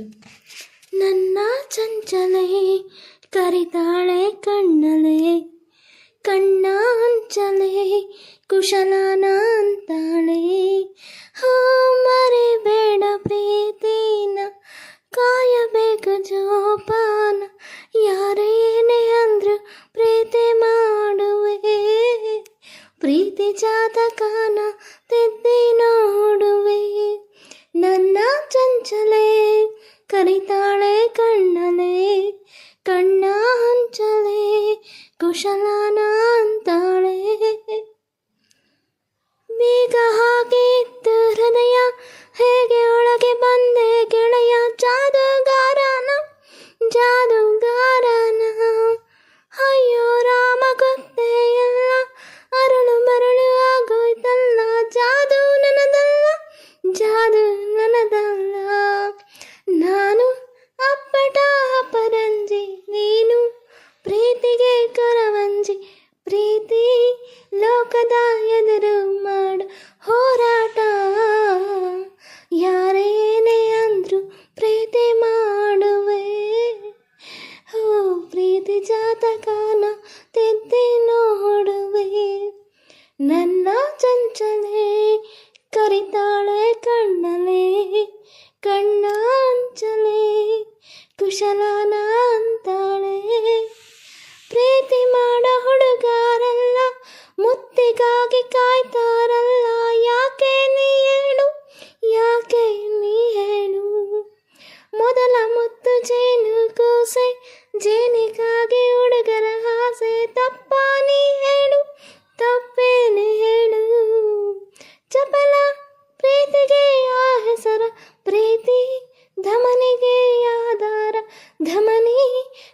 You ನನ್ನ ಚಂಚಲೆ ಕರಿತಾಳೆ ಕಣ್ಣಲೆ. ಕಣ್ಣ ಅಂಚಲೆ, ಕುಶಲನ ಅಂತಾಳೆ. ಹೋ ಮರಿಬೇಡ ಪ್ರೀತಿನ ಕಾಯಬೇಕು ಜೋಪಾನ. ಯಾರೇನೇ ಅಂದ್ರು ಪ್ರೀತಿ ಮಾಡುವೆ. ಪ್ರೀತಿ ಜಾತಕನ ತಿದ್ದಿ ನೋಡುವೆ. ನನ್ನ ಚಂಚಲೆ ಕರಿತಾಳೆ ಕಣ್ಣಲೆ ಕಣ್ಣ ಹಂಚಲೆ ಕುಶಲನ ಲೋಕದ ಎದುರು ಮಾಡ ಹೋರಾಟ. ಯಾರೇನೇ ಅಂದ್ರು ಪ್ರೀತಿ ಮಾಡುವೆ. ಹೋ, ಪ್ರೀತಿ ಜಾತಕನ ತಿದ್ದಿ ನೋಡುವೆ. ನನ್ನ ಚಂಚಲೆ, ಕರಿತಾಳೆ ಕಣ್ಣಲೆ ಕಣ್ಣಾಂಚಲೆ ಕುಶಲನ ಜೇನಿಗಾಗಿ ಹುಡುಗರ ಆಸೆ ತಪ್ಪ ನೀ ಹೇಳು, ತಪ್ಪೇನೆ ಹೇಳು. ಚಪಲ ಪ್ರೀತಿಗೆ ಆ ಹೆಸರ ಪ್ರೀತಿ ಧಮನಿಗೆ ಆಧಾರ. ಧಮನಿ,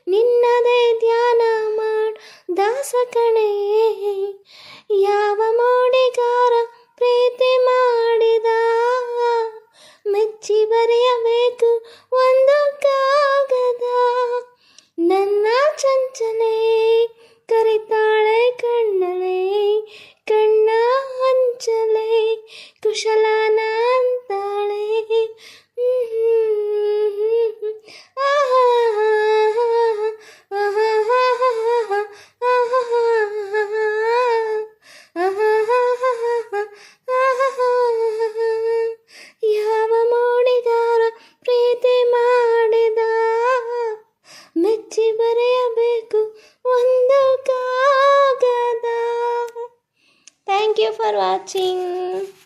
ನಿನ್ನದೇ ಧ್ಯಾನ ಮಾಡು, ದಾಸ ಕಣೆ, ಯಾವ ಮೋಡಿಗಾರ for watching.